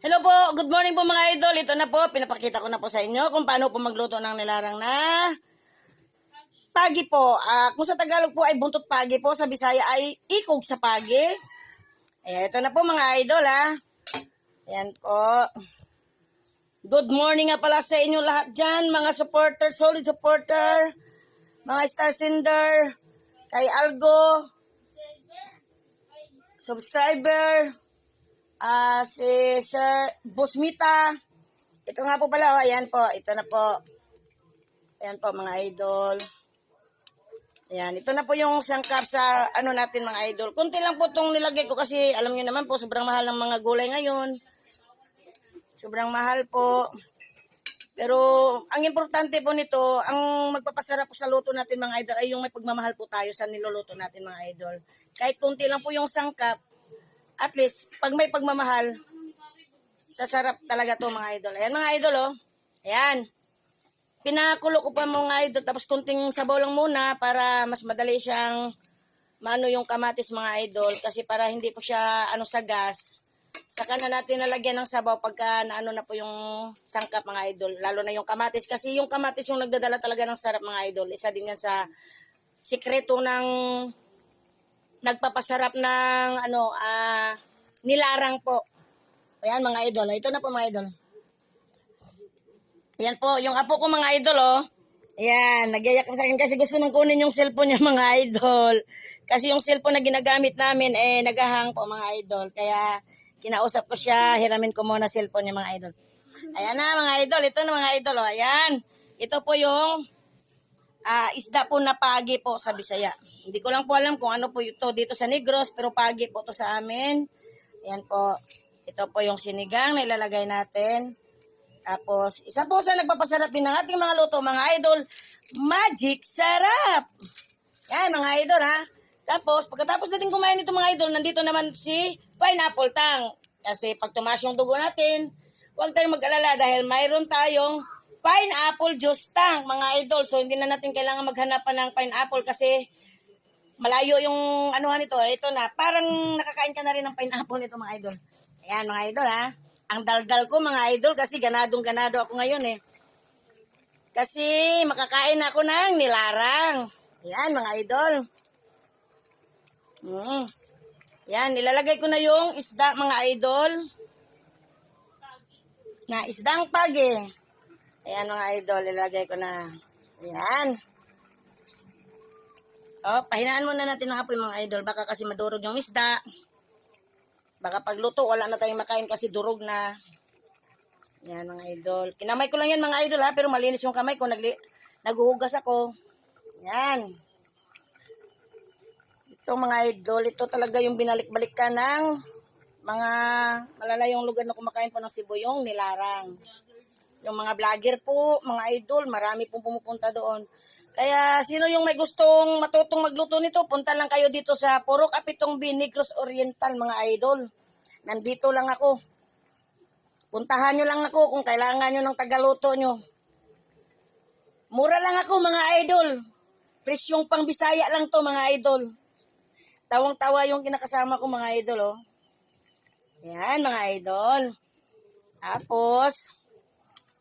Hello po, good morning po mga idol. Ito na po, pinapakita ko na po sa inyo kung paano po magluto ng nilarang na pagi po. Ah, kung sa Tagalog po ay buntot pagi po, sa Bisaya ay ikog sa pagi. Ayan, ito na po mga idol ha. Ayan po. Good morning nga pala sa inyo lahat dyan, mga supporter, solid supporter, mga star sender, kay Algo, subscriber, Ah, si Sir Busmita. Ito nga po pala, oh, ayan po, ito na po. Ayan po mga idol. Ayan, ito na po yung sangkap sa ano natin mga idol. Kunti lang po itong nilagay ko kasi alam niyo naman po, sobrang mahal ng mga gulay ngayon. Sobrang mahal po. Pero ang importante po nito, ang magpapasarap po sa luto natin mga idol ay yung may pagmamahal po tayo sa niluluto natin mga idol. Kahit kunti lang po yung sangkap, at least, pag may pagmamahal, sasarap talaga to mga idol. Ayan mga idol, oh. Ayan. Pinakulo ko pa mga idol, tapos kunting sabaw lang muna para mas madali siyang maano yung kamatis mga idol. Kasi para hindi po siya ano sa gas. Saka na natin nalagyan ng sabaw pagka naano na po yung sangkap mga idol. Lalo na yung kamatis. Kasi yung kamatis yung nagdadala talaga ng sarap mga idol. Isa din yan sa sikreto ng nagpapasarap ng ano ah nilarang po. Ayan mga idol. Ito na po mga idol. Ayan po, yung apo ko mga idol oh. Ayan, nagyayak sa akin kasi gusto nang kunin yung cellphone niya mga idol. Kasi yung cellphone na ginagamit namin eh nagahang po mga idol. Kaya kinausap ko siya, hiramin ko muna cellphone niya mga idol. Ayan na mga idol, ito na mga idol oh. Ayan. Ito po yung ah isda po na pagi po sa Bisaya. Hindi ko lang po alam kung ano po ito dito sa Negros, pero pagi po to sa amin. Ayan po. Ito po yung sinigang na ilalagay natin. Tapos, isa po sa nagpapasarap din ng ating mga luto, mga idol, magic sarap. Yan, mga idol, ha? Tapos, pagkatapos natin kumain nito, mga idol, nandito naman si pineapple tang. Kasi pag tumaas yung dugo natin, huwag tayong mag-alala dahil mayroon tayong pineapple juice tang, mga idol. So, hindi na natin kailangan maghanapan ng pineapple kasi malayo yung anuhan nito. Ito na, parang nakakain ka na rin ng pineapple nito, mga idol. Ayan, mga idol, ha? Ang daldal ko, mga idol, kasi ganadong ganado ako ngayon, eh. Kasi makakain ako ng nilarang. Ayan, mga idol. Mm. Yan, nilalagay ko na yung isda, mga idol. Na isdang pagi. Ayan, mga idol, ilalagay ko na. Ayan. Oh, pahinaan muna natin ng apoy mga idol. Baka kasi madurog yung isda. Baka pagluto, wala na tayong makain kasi durog na. Yan mga idol. Kinamay ko lang yan mga idol ha, pero malinis yung kamay ko. Nagli naghuhugas ako. Yan. Ito mga idol, ito talaga yung binalik-balik ka ng mga malalayong lugar na kumakain po ng sibuyong nilarang. Yung mga vlogger po, mga idol, marami pong pumupunta doon. Kaya sino yung may gustong matutong magluto nito, punta lang kayo dito sa Purok Apitong B, Negros Oriental, mga idol. Nandito lang ako. Puntahan nyo lang ako kung kailangan nyo ng tagaluto nyo. Mura lang ako, mga idol. Presyong pang Bisaya lang to, mga idol. Tawang-tawa yung kinakasama ko, mga idol, oh. Yan, mga idol. Tapos,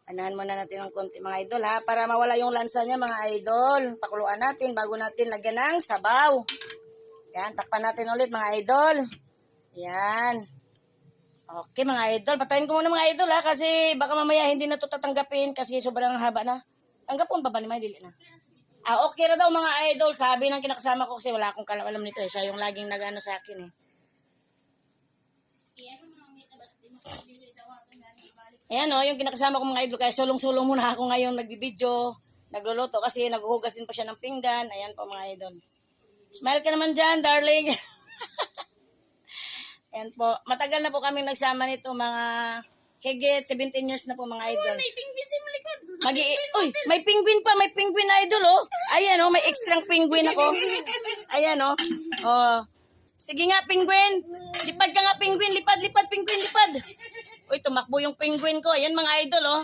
Anahan muna natin ng konti mga idol ha, para mawala yung lansa niya mga idol. Pakuluan natin bago natin lagyan ng sabaw. Yan, takpan natin ulit mga idol. Yan. Okay mga idol, patayin ko muna mga idol ha, kasi baka mamaya hindi na ito tatanggapin kasi sobrang haba na. Tanggapon pa ba ni May Dili na? Ah, okay na daw mga idol, sabi ng kinakasama ko kasi wala akong alam nito eh. Siya yung laging nagano sa akin eh. Ayan o, yung kinakasama ko mga idol, kaya sulong-sulong muna ako ngayon nagbibideo, nagluluto kasi naghuhugas din pa siya ng pinggan. Ayan po mga idol. Smile ka naman dyan, darling. Ayan po. Matagal na po kami nagsama nito, mga higit 17 years na po mga idol. May penguin sa likod. Magi Uy, may penguin pa, may penguin idol oh. Ayan oh, may extra penguin ako. Ayan oh. Oh. Sige nga, penguin. Lipad ka nga, penguin. Lipad, lipad, penguin, lipad. Uy, tumakbo yung penguin ko. Ayan mga idol oh.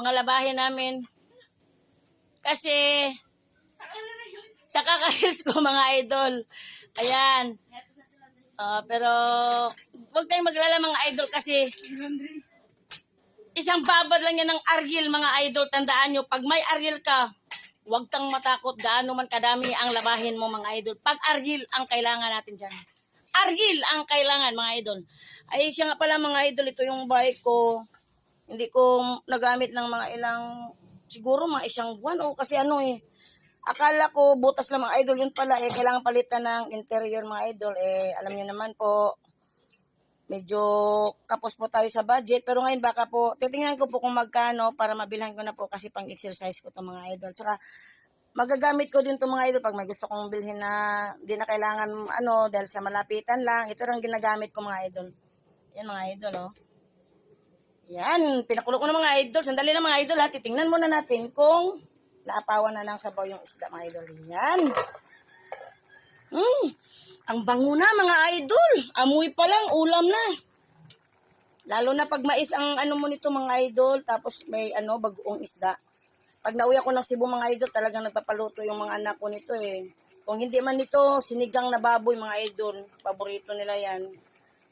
Mga labahin namin. Kasi, sa kakayos ko mga idol. Ayan. Ah, pero huwag tayong maglala mga idol kasi isang babad lang yan ng argil mga idol. Tandaan nyo, pag may argil ka, huwag kang matakot gaano man kadami ang labahin mo mga idol. Pag argil ang kailangan natin dyan. Argil ang kailangan mga idol. Ay siya nga pala mga idol, ito yung bike ko. Hindi ko nagamit ng mga ilang, siguro mga isang buwan o kasi ano eh. Akala ko butas lang mga idol, yun pala eh, kailangan palitan ng interior mga idol. Eh, alam niyo naman po, medyo kapos po tayo sa budget. Pero ngayon baka po, titingnan ko po kung magkano para mabilhan ko na po kasi pang exercise ko to mga idol. Tsaka magagamit ko din to mga idol pag may gusto kong bilhin na di na kailangan ano dahil sa malapitan lang. Ito lang ginagamit ko mga idol. Yan mga idol oh. Yan, pinakulo ko na mga idol. Sandali na mga idol ha. Titingnan muna natin kung naapawan na ng sabaw yung isda mga idol. Yan. Hmm, ang bango na mga idol. Amoy pa lang, ulam na. Lalo na pag mais ang ano mo nito mga idol, tapos may ano, bagoong isda. Pag nauwi ako ng Cebu mga idol, talagang nagpapaluto yung mga anak ko nito eh. Kung hindi man nito, sinigang na baboy mga idol. Paborito nila yan.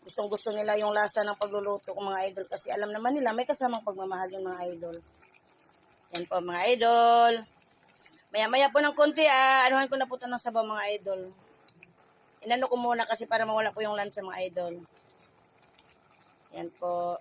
Gustong gusto nila yung lasa ng pagluluto ko mga idol kasi alam naman nila may kasamang pagmamahal yung mga idol. Yan po mga idol. Maya-maya po ng konti, ah, anuhan ko na po ito ng sabaw mga idol. Inano ko muna kasi para mawala po yung lansa mga idol. Yan po.